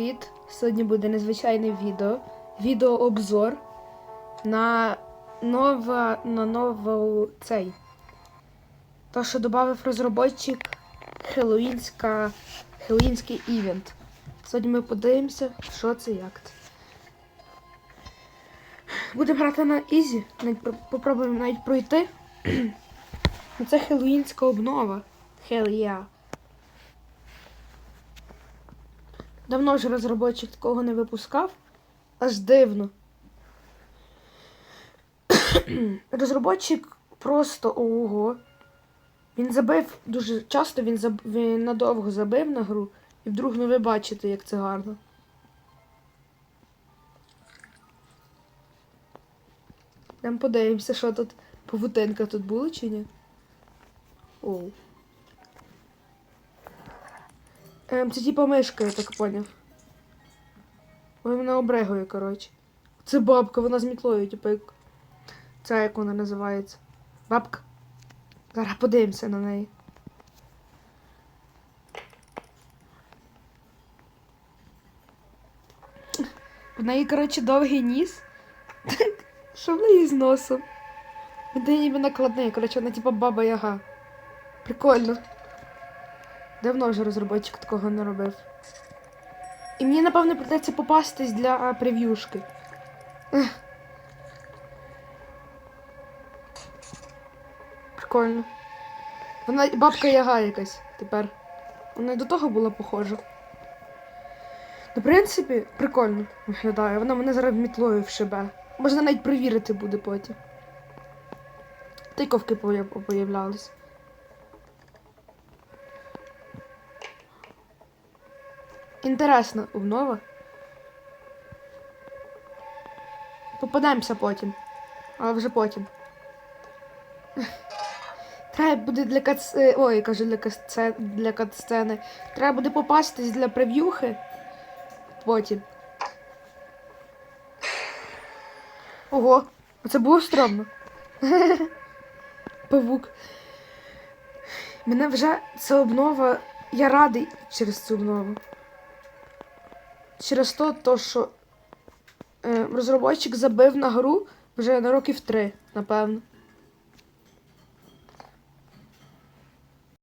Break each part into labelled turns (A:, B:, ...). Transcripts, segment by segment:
A: Привіт! Сьогодні буде незвичайне відео. Відеообзор на нова, на нову цей. То, що додав розробник Хеллоуінська, Хеллоуінський івент. Сьогодні ми подивимося, що це як це. Будемо грати на Ізі, попробуємо навіть пройти. Це хеллоуінська обнова. Hell yeah. Давно вже розробник такого не випускав. Аж дивно. розробник просто ого. Він забив дуже часто він, заб... він надовго забив на гру. І вдруг ну ви бачите, як це гарно. Нам подивимося, що тут павутинка тут була чи ні. Оу. Ем, це типа мишка, я так поняв. Ой, вона обрегує, коротше. Це бабка, вона з мітлою, типу як. Це як вона називається. Бабка. Зараз подивимося на неї. В неї, коротше, довгий ніс. Що в неї з носом? Де ніби накладний, коротше, вона типа баба Яга. Прикольно. Давно вже розробник такого не робив. І мені, напевно, придеться попастись для прев'юшки. Прикольно. Вона бабка Яга якась тепер. Вона до того була похожа. Ну, в принципі, прикольно виглядає. Вона мене зараз мітлою вшибе. Можна навіть перевірити буде потім. Тиковки появ- появлялись. Інтересна обнова. Попадемося потім. Але вже потім. Треба буде для кац... е, Ой, кажу для кац... для катсцени. Треба буде попастись для прев'юхи. Потім. Ого, це було стрьомно. Павук. Мене вже ця обнова. Я радий через цю обнову. Через то, то що е, розробник забив на гру вже на років три, напевно.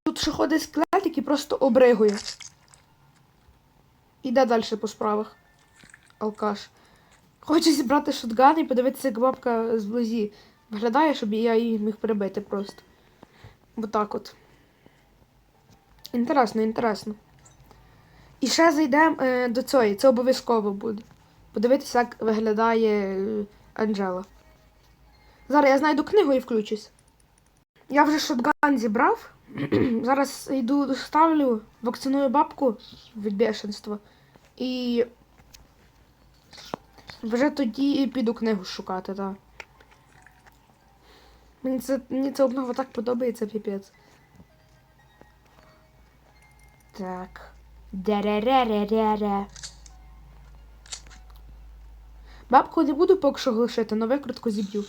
A: Тут ще ходить склад, який просто обригує. Іде далі по справах. Алкаш. Хоче зібрати шотган і подивитися, як бабка зблизі виглядає, щоб я її міг перебити просто. Бо так от. Інтересно, інтересно. І ще зайдемо е, до цієї, це обов'язково буде. Подивитися, як виглядає е, Анджела. Зараз я знайду книгу і включусь. Я вже шотган зібрав. Зараз йду ставлю, вакциную бабку від бешенства. І вже тоді піду книгу шукати, так. Мені це, мені це обнова так подобається, піпець. Так. Деререререре. Бабку не буду поки що глушити, но викрутку зіб'ю.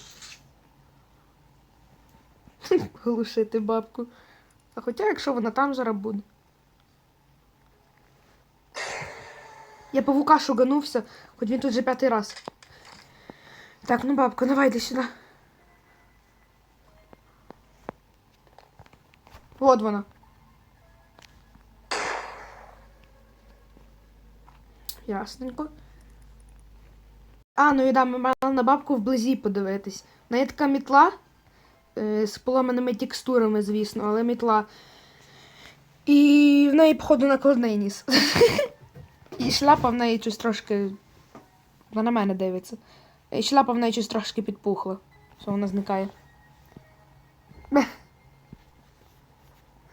A: Глушити бабку. А хоча, якщо вона там зараз буде. Я павука шуганувся, хоч він тут вже п'ятий раз. Так, ну бабка, давай йди сюди. Вот вона. Ясненько. А, ну і да, ми мали на бабку вблизі подивитись. В неї така мітла е, з поломаними текстурами, звісно, але мітла. І в неї, походу, накладний ніс. І шляпа в неї щось трошки. Вона на мене дивиться. І шляпа в неї щось трошки підпухла. Що вона зникає.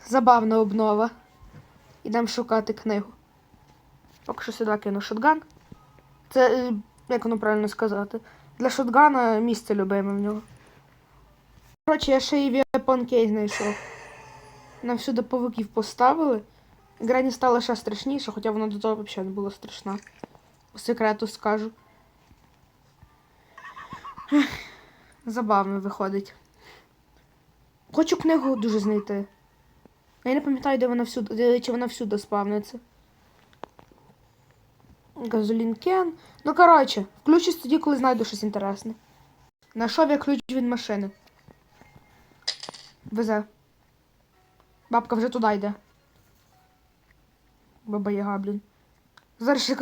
A: Забавна обнова. Ідемо шукати книгу. Поки що сюди кину шотган. Це, е, як воно правильно сказати, для шотгана місце любиме в нього. Коротше, я ще і Case знайшов. Нам всюди павуків поставили. Грані стала ще страшніша, хоча вона до того взагалі не була страшна. По секрету скажу. Забавно виходить. Хочу книгу дуже знайти. Я не пам'ятаю, де вона всюди, чи вона всюди спавниться. Газолінкен. Ну, коротше, включусь тоді, коли знайду щось інтересне. Нашов я ключ від машини. Везе. Бабка вже туди йде. Баба Яга, блін. Зараз ще,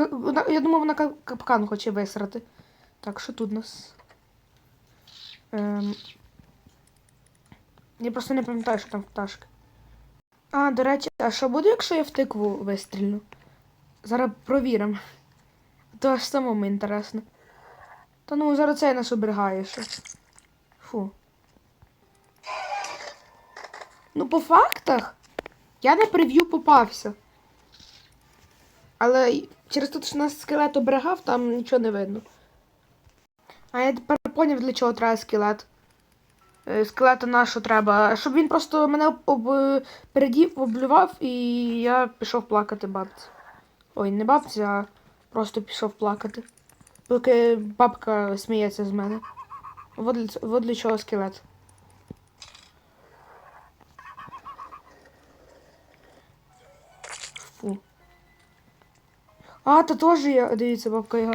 A: я думав, вона капкан хоче висрати. Так, що тут у нас? Ем... Я просто не пам'ятаю, що там пташки. А, до речі, а що буде, якщо я в тикву вистрілю? Зараз провіримо. То аж самому інтересно. Та ну, зараз цей нас оберігає ще. Фу. Ну, по фактах, я на прев'ю попався. Але через те, що нас скелет оберігав, там нічого не видно. А я тепер поняв, для чого треба скелет. Е, Скелета на що треба? Щоб він просто мене передів, облював, і я пішов плакати бабці. Ой, не бабці, а просто пішов плакати. Поки бабка сміється з мене. Вот для, вот для чого скелет. Фу. А, то теж є, дивіться, бабка його.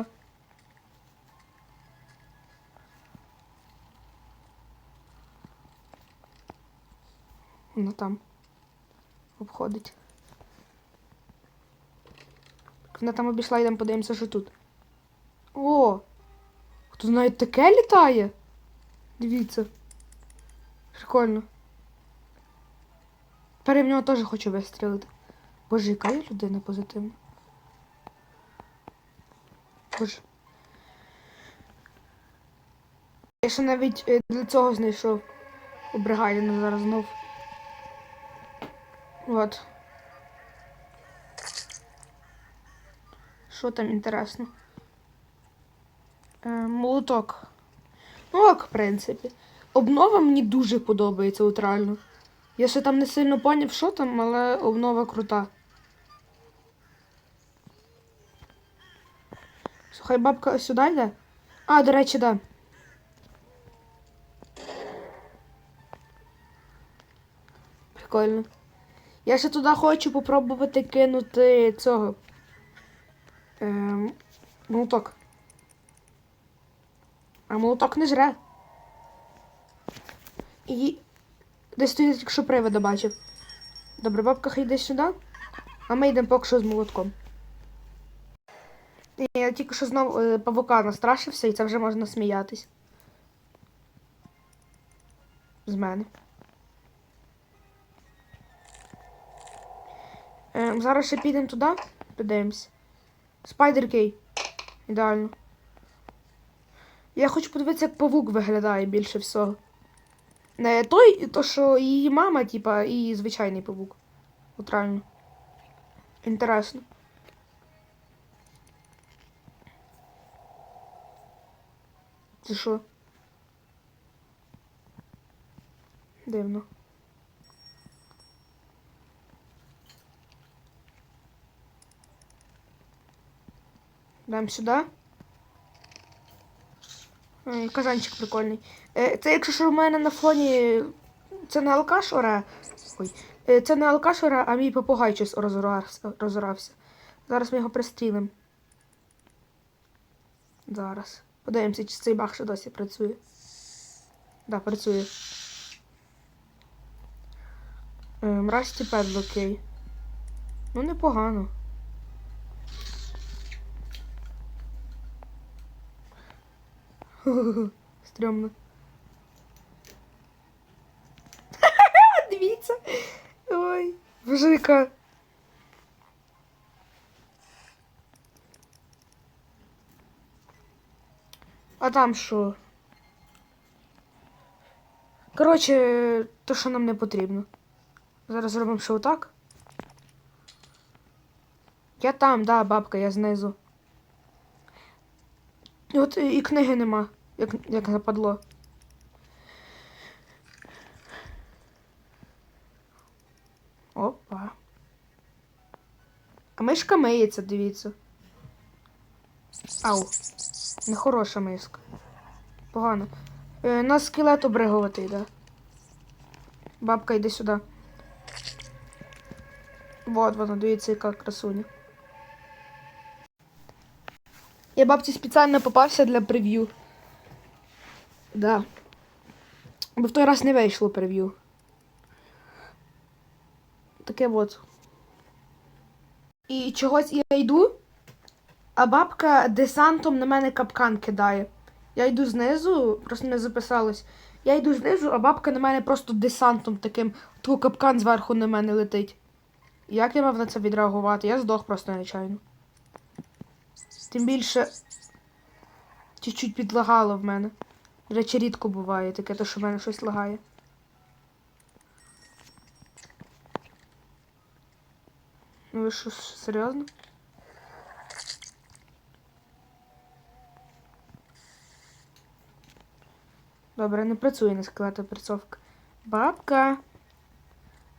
A: Вона там обходить. Вона там обійшла, йдемо подивимося, що тут. О! Хто знає, таке літає? Дивіться. Прикольно. Тепер я в нього теж хочу вистрілити. Боже, яка я людина позитивна. Боже. Я ще навіть е, для цього знайшов у бригаді ну, зараз знов. От. Що там інтересно? Е, молоток. Ну, ок, в принципі. Обнова мені дуже подобається от реально. Я ще там не сильно поняв, що там, але обнова крута. Слухай, бабка сюди йде? А, до речі, да. Прикольно. Я ще туди хочу попробувати кинути цього. Ем, молоток. А молоток не жре. І десь тут я тільки бачив. Добре, бабка хай йде сюди. А ми йдемо поки що з молотком. Я тільки що знову е, павука настрашився, і це вже можна сміятись. З мене. Ем, зараз ще підемо туди, подивимось. Спайдер Кей. Ідеально. Я хочу подивитися, як павук виглядає більше всього. Не той, то що її мама, типа, і звичайний павук. От реально. Інтересно. Це що? Дивно. Дам сюди. Ой, казанчик прикольний. Е, це якщо що в мене на фоні. Це не алкаш оре. Ой. Е, це не алкаш оре, а мій попугай щось розорався. Зараз ми його пристрілимо. Зараз. Подивимося, чи цей баг ще досі працює. Да, працює. Расті педл, окей. Ну, непогано. Стрьомно. Дивіться. Ой, яка. А там що? Коротше, то, що нам не потрібно. Зараз зробимо ще отак. Я там, да, бабка, я знизу. От і книги нема, як, як западло. Опа. А мишка миється, дивіться. Ау. Нехороша миска. Погано. Е, нас скелет обригувати да. Бабка, йди сюди. Вот вона, дивіться, яка красуня. Я бабці спеціально попався для прев'ю. Да. Бо в той раз не вийшло прев'ю. Таке от. І чогось я йду, а бабка десантом на мене капкан кидає. Я йду знизу, просто не записалось. Я йду знизу, а бабка на мене просто десантом таким, ту капкан зверху на мене летить. Як я мав на це відреагувати? Я здох просто нечайно. Тим більше чуть-чуть підлагало в мене. Речі, рідко буває таке, то що в мене щось лагає. Ну ви що, серйозно? Добре, не працює на скелетопрацьовка. Бабка.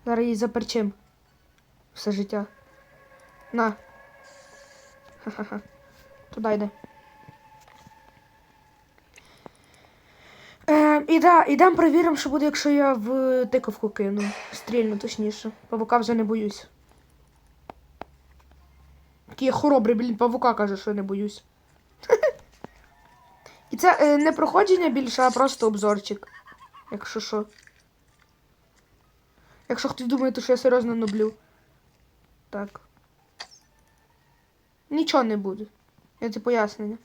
A: Зараз її заперчим. Все життя. На. Ха-ха-ха. Туди йде. Е, і да, ідемо перевіримо, що буде, якщо я в тиковку кину. Стрільну, точніше. Павука вже не боюсь. Такий я хоробрий, блін, павука каже, що не боюсь. І це е, не проходження більше, а просто обзорчик. Якщо що. Якщо хтось думає, то що я серйозно нублю. Так. Нічого не буде. Я це пояснення.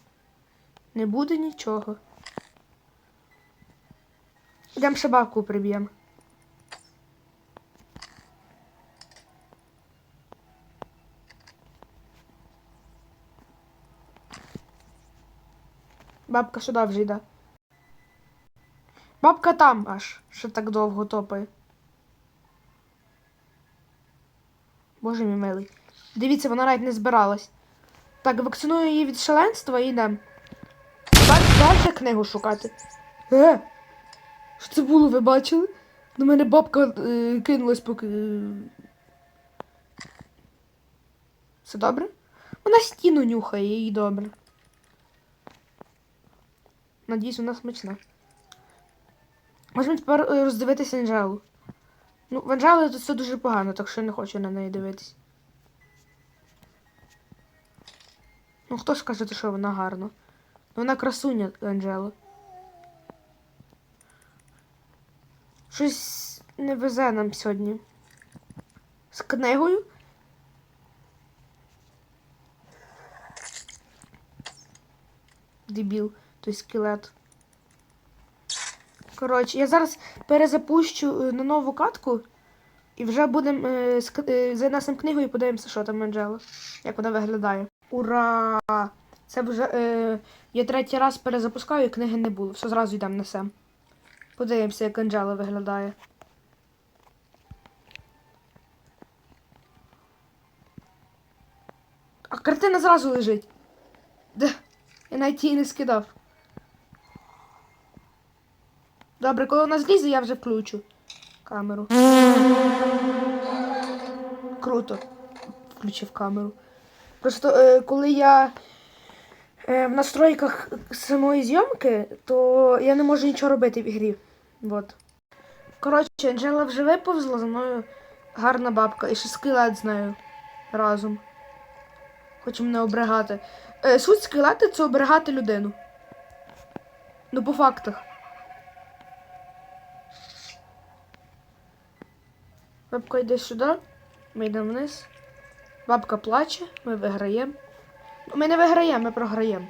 A: Не буде нічого. Йдемо ще бабку приб'ємо. Бабка сюди вже йде. Бабка там аж, що так довго топає. Боже мій милий. Дивіться, вона навіть не збиралась. Так, вакциную її від шаленства і йдемо. Далі книгу шукати. Е! Що це було, ви бачили? На мене бабка е, кинулась поки. е. Все добре? Вона стіну нюхає, їй добре. Надіюсь, вона смачна. Можемо тепер е, роздивитися Анжелу. Ну, в Анжели тут все дуже погано, так що я не хочу на неї дивитись. Ну, хто ж каже, що вона гарна? Ну, Вона красуня, Анжела. Щось не везе нам сьогодні. З книгою. Дебіл, той скелет. Коротше, я зараз перезапущу е, на нову катку і вже будемо е, е, занесемо книгу і подивимося, що там Анджела. Як вона виглядає. Ура! Це вже е, я третій раз перезапускаю і книги не було. Все зразу йдемо несем. Подивимося, як Анджела виглядає. А картина зразу лежить. Де? Я навіть її не скидав. Добре, коли вона злізе, я вже включу камеру. Круто. Включив камеру. Просто е, коли я в настройках самої зйомки, то я не можу нічого робити в ігрі. Вот. Коротше, Анджела вже виповзла, за мною гарна бабка. І ще скелет з нею разом. Хоче мене оберегати. Е, суть скелети це оберегати людину. Ну, по фактах. Бабка йде сюди, ми йдемо вниз. Бабка плаче, ми виграємо. Ми не виграємо, ми програємо.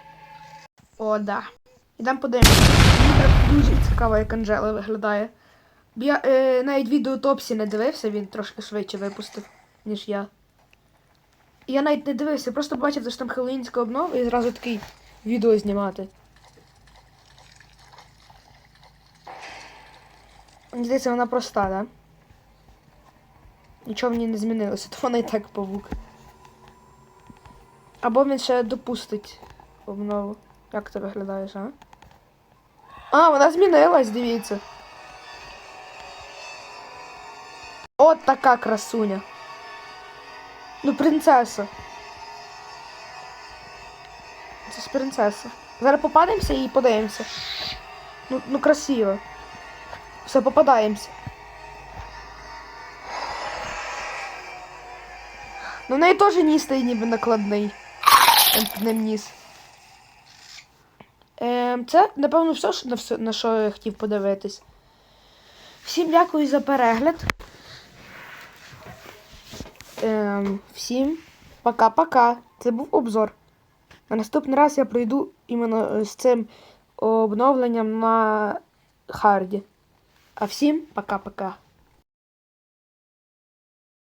A: О, да. Ідемо подивимося. Мені дуже цікаво, як Анжела виглядає. Я е, навіть відео Топсі не дивився, він трошки швидше випустив, ніж я. Я навіть не дивився, просто бачив, що там хеллоїнська обнова і зразу такий відео знімати. Мені здається, вона проста? Да? Нічого в ній не змінилося, то вона і так павук. Або він ще допустить обнову. Як ти виглядаєш, а? А, вона змінилась, дивіться. От така красуня. Ну, принцеса. Це ж принцеса. Зараз попадемося і подивимося. Ну, ну красиво. Все, попадаємося. Ну, в неї теж ніс той ніби накладний. Під ним ніс. Ем, це, напевно, все, що- на, що я хотів подивитись. Всім дякую за перегляд. Ем, всім пока-пока. Це був обзор. На наступний раз я пройду іменно е, з цим обновленням на харді. А всім пока-пока.